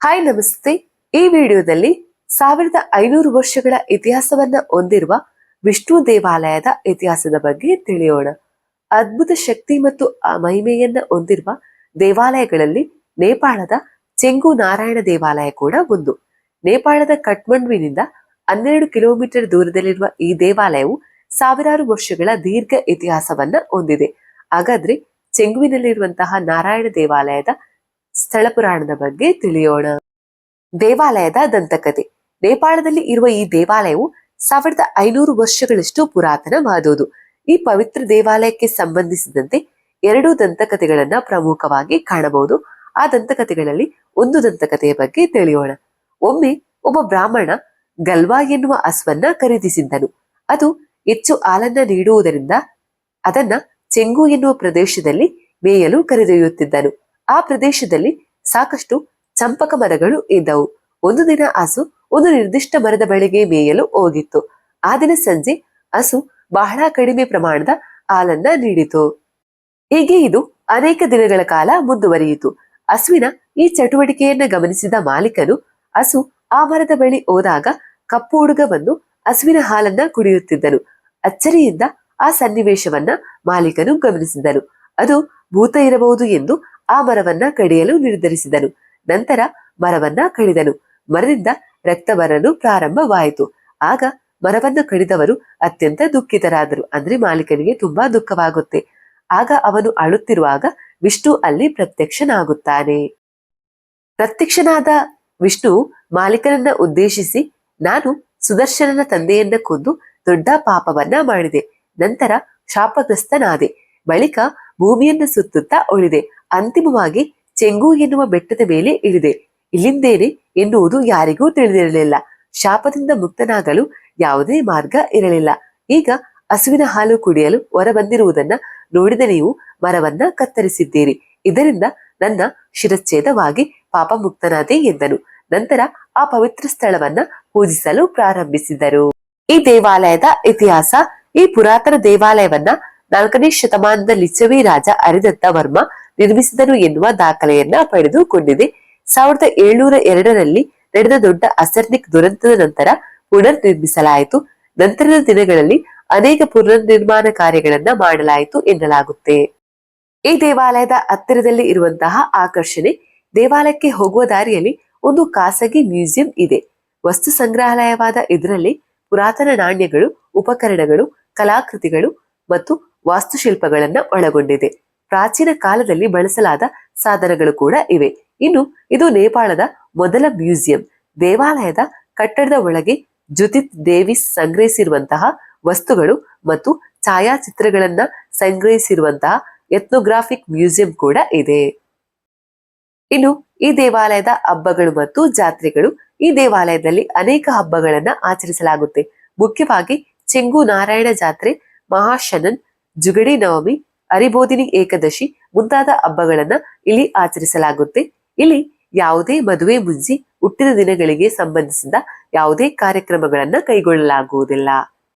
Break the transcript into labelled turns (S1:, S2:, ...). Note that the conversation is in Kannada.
S1: ಹಾಯ್ ನಮಸ್ತೆ. ಈ ವಿಡಿಯೋದಲ್ಲಿ ಸಾವಿರದ ಐನೂರು ವರ್ಷಗಳ ಇತಿಹಾಸವನ್ನ ಹೊಂದಿರುವ ವಿಷ್ಣು ದೇವಾಲಯದ ಇತಿಹಾಸದ ಬಗ್ಗೆ ತಿಳಿಯೋಣ. ಅದ್ಭುತ ಶಕ್ತಿ ಮತ್ತು ಮಹಿಮೆಯನ್ನ ಹೊಂದಿರುವ ದೇವಾಲಯಗಳಲ್ಲಿ ನೇಪಾಳದ ಚೆಂಗು ನಾರಾಯಣ ದೇವಾಲಯ ಕೂಡ ಒಂದು. ನೇಪಾಳದ ಕಠ್ಮಂಡುವಿನಿಂದ ಹನ್ನೆರಡು ಕಿಲೋಮೀಟರ್ ದೂರದಲ್ಲಿರುವ ಈ ದೇವಾಲಯವು ಸಾವಿರಾರು ವರ್ಷಗಳ ದೀರ್ಘ ಇತಿಹಾಸವನ್ನ ಹೊಂದಿದೆ. ಹಾಗಾದ್ರೆ ಚೆಂಗುವಿನಲ್ಲಿರುವಂತಹ ನಾರಾಯಣ ದೇವಾಲಯದ ಸ್ಥಳ ಪುರಾಣದ ಬಗ್ಗೆ ತಿಳಿಯೋಣ. ದೇವಾಲಯದ ದಂತಕಥೆ. ನೇಪಾಳದಲ್ಲಿ ಇರುವ ಈ ದೇವಾಲಯವು ಸಾವಿರದ ಐನೂರು ವರ್ಷಗಳಷ್ಟು ಪುರಾತನವಾದುದು ಈ ಪವಿತ್ರ ದೇವಾಲಯಕ್ಕೆ ಸಂಬಂಧಿಸಿದಂತೆ ಎರಡು ದಂತಕಥೆಗಳನ್ನ ಪ್ರಮುಖವಾಗಿ ಕಾಣಬಹುದು. ಆ ದಂತಕಥೆಗಳಲ್ಲಿ ಒಂದು ದಂತಕಥೆಯ ಬಗ್ಗೆ ತಿಳಿಯೋಣ. ಒಮ್ಮೆ ಒಬ್ಬ ಬ್ರಾಹ್ಮಣ ಗಲ್ವಾ ಎನ್ನುವ ಹಸುವನ್ನ ಖರೀದಿಸಿದ್ದನು. ಅದು ಹೆಚ್ಚು ಹಾಲನ್ನ ನೀಡುವುದರಿಂದ ಅದನ್ನ ಚೆಂಗು ಎನ್ನುವ ಪ್ರದೇಶದಲ್ಲಿ ಮೇಯಲು ಕರೆದೊಯ್ಯುತ್ತಿದ್ದನು. ಆ ಪ್ರದೇಶದಲ್ಲಿ ಸಾಕಷ್ಟು ಚಂಪಕ ಮರಗಳು ಇದ್ದವು. ಒಂದು ದಿನ ಹಸು ಒಂದು ನಿರ್ದಿಷ್ಟ ಮರದ ಬಳಿಗೆ ಮೇಯಲು ಹೋಗಿತ್ತು. ಆ ದಿನ ಸಂಜೆ ಹಸು ಬಹಳ ಕಡಿಮೆ ಪ್ರಮಾಣದ ಹಾಲನ್ನ ನೀಡಿತು. ಹೀಗೆ ಇದು ಅನೇಕ ದಿನಗಳ ಕಾಲ ಮುಂದುವರಿಯಿತು. ಹಸುವಿನ ಈ ಚಟುವಟಿಕೆಯನ್ನ ಗಮನಿಸಿದ ಮಾಲೀಕನು ಹಸು ಆ ಮರದ ಬಳಿ ಹೋದಾಗ ಕಪ್ಪು ಹುಡುಗ ಬಂದು ಹಸುವಿನ ಹಾಲನ್ನ ಕುಡಿಯುತ್ತಿದ್ದನು ಅಚ್ಚರಿಯಿಂದ ಆ ಸನ್ನಿವೇಶವನ್ನ ಮಾಲೀಕನು ಗಮನಿಸಿದನು ಅದು ಭೂತ ಇರಬಹುದು ಎಂದು ಆ ಮರವನ್ನ ಕಡಿಯಲು ನಿರ್ಧರಿಸಿದನು. ನಂತರ ಮರವನ್ನ ಕಡಿದನು. ಮರದಿಂದ ರಕ್ತ ಬರಲು ಪ್ರಾರಂಭವಾಯಿತು. ಆಗ ಮರವನ್ನು ಕಡಿದವರು ಅತ್ಯಂತ ದುಃಖಿತರಾದರು. ಅಂದ್ರೆ ಮಾಲೀಕನಿಗೆ ತುಂಬಾ ದುಃಖವಾಗುತ್ತೆ. ಆಗ ಅವನು ಅಳುತ್ತಿರುವಾಗ ವಿಷ್ಣು ಅಲ್ಲಿ ಪ್ರತ್ಯಕ್ಷನಾಗುತ್ತಾನೆ. ಪ್ರತ್ಯಕ್ಷನಾದ ವಿಷ್ಣು ಮಾಲೀಕನನ್ನ ಉದ್ದೇಶಿಸಿ, ನಾನು ಸುದರ್ಶನನ ತಂದೆಯನ್ನ ಕೊಂದು ದೊಡ್ಡ ಪಾಪವನ್ನ ಮಾಡಿದೆ. ನಂತರ ಶಾಪಗ್ರಸ್ತನಾದೆ. ಬಳಿಕ ಭೂಮಿಯನ್ನು ಸುತ್ತುತ್ತಾ ಉಳಿದೆ. ಅಂತಿಮವಾಗಿ ಚೆಂಗು ಎನ್ನುವ ಬೆಟ್ಟದ ಮೇಲೆ ಇಳಿದೆ. ಇಲ್ಲಿಂದೇನೆ ಎನ್ನುವುದು ಯಾರಿಗೂ ತಿಳಿದಿರಲಿಲ್ಲ. ಶಾಪದಿಂದ ಮುಕ್ತನಾಗಲು ಯಾವುದೇ ಮಾರ್ಗ ಇರಲಿಲ್ಲ. ಈಗ ಹಸುವಿನ ಹಾಲು ಕುಡಿಯಲು ಹೊರಬಂದಿರುವುದನ್ನ ನೋಡಿದ ನೀವು ಮರವನ್ನ ಕತ್ತರಿಸಿದ್ದೀರಿ. ಇದರಿಂದ ನನ್ನ ಶಿರಚ್ಛೇದವಾಗಿ ಪಾಪ ಮುಕ್ತನಾದೆ ಎಂದನು. ನಂತರ ಆ ಪವಿತ್ರ ಸ್ಥಳವನ್ನ ಪೂಜಿಸಲು ಪ್ರಾರಂಭಿಸಿದರು. ಈ ದೇವಾಲಯದ ಇತಿಹಾಸ, ಈ ಪುರಾತನ ದೇವಾಲಯವನ್ನ ನಾಲ್ಕನೇ ಶತಮಾನದ ಲಿಚವಿ ರಾಜ ಅರಿದತ್ತ ವರ್ಮ ನಿರ್ಮಿಸಿದನು ಎನ್ನುವ ದಾಖಲೆಯನ್ನ ಪಡೆದುಕೊಂಡಿದೆ. ಸಾವಿರದ ಏಳ್ನೂರ ಎರಡರಲ್ಲಿ ನಡೆದ ದೊಡ್ಡ ಅಸರ್ನಿಕ್ ದುರಂತದ ನಂತರ ಪುನರ್ ನಿರ್ಮಿಸಲಾಯಿತು ನಂತರದ ದಿನಗಳಲ್ಲಿ ಅನೇಕ ಪುನರ್ ನಿರ್ಮಾಣ ಕಾರ್ಯಗಳನ್ನ ಮಾಡಲಾಯಿತು ಎನ್ನಲಾಗುತ್ತೆ. ಈ ದೇವಾಲಯದ ಹತ್ತಿರದಲ್ಲಿ ಇರುವಂತಹ ಆಕರ್ಷಣೆ, ದೇವಾಲಯಕ್ಕೆ ಹೋಗುವ ದಾರಿಯಲ್ಲಿ ಒಂದು ಖಾಸಗಿ ಮ್ಯೂಸಿಯಂ ಇದೆ. ವಸ್ತು ಸಂಗ್ರಹಾಲಯವಾದ ಇದರಲ್ಲಿ ಪುರಾತನ ನಾಣ್ಯಗಳು, ಉಪಕರಣಗಳು, ಕಲಾಕೃತಿಗಳು ಮತ್ತು ವಾಸ್ತುಶಿಲ್ಪಗಳನ್ನ ಒಳಗೊಂಡಿದೆ. ಪ್ರಾಚೀನ ಕಾಲದಲ್ಲಿ ಬಳಸಲಾದ ಸಾಧನಗಳು ಕೂಡ ಇವೆ. ಇನ್ನು ಇದು ನೇಪಾಳದ ಮೊದಲ ಮ್ಯೂಸಿಯಂ. ದೇವಾಲಯದ ಕಟ್ಟಡದ ಒಳಗೆ ಜುತಿತ್ ದೇವಿಸ್ ಸಂಗ್ರಹಿಸಿರುವಂತಹ ವಸ್ತುಗಳು ಮತ್ತು ಛಾಯಾಚಿತ್ರಗಳನ್ನ ಸಂಗ್ರಹಿಸಿರುವಂತಹ ಎಥ್ನೋಗ್ರಾಫಿಕ್ ಮ್ಯೂಸಿಯಂ ಕೂಡ ಇದೆ. ಇನ್ನು ಈ ದೇವಾಲಯದ ಹಬ್ಬಗಳು ಮತ್ತು ಜಾತ್ರೆಗಳು ಈ ದೇವಾಲಯದಲ್ಲಿ ಅನೇಕ ಹಬ್ಬಗಳನ್ನ ಆಚರಿಸಲಾಗುತ್ತೆ. ಮುಖ್ಯವಾಗಿ ಚೆಂಗು ನಾರಾಯಣ ಜಾತ್ರೆ ಮಹಾಶನನ್ ಜುಗಡಿ ನವಮಿ ಅರಿಬೋಧಿನಿ ಏಕದಶಿ ಮುಂತಾದ ಹಬ್ಬಗಳನ್ನ ಇಲ್ಲಿ ಆಚರಿಸಲಾಗುತ್ತೆ. ಇಲ್ಲಿ ಯಾವುದೇ ಮದುವೆ ಮುಂಜಿ ಹುಟ್ಟಿದ ದಿನಗಳಿಗೆ ಸಂಬಂಧಿಸಿದ ಯಾವುದೇ ಕಾರ್ಯಕ್ರಮಗಳನ್ನ ಕೈಗೊಳ್ಳಲಾಗುವುದಿಲ್ಲ.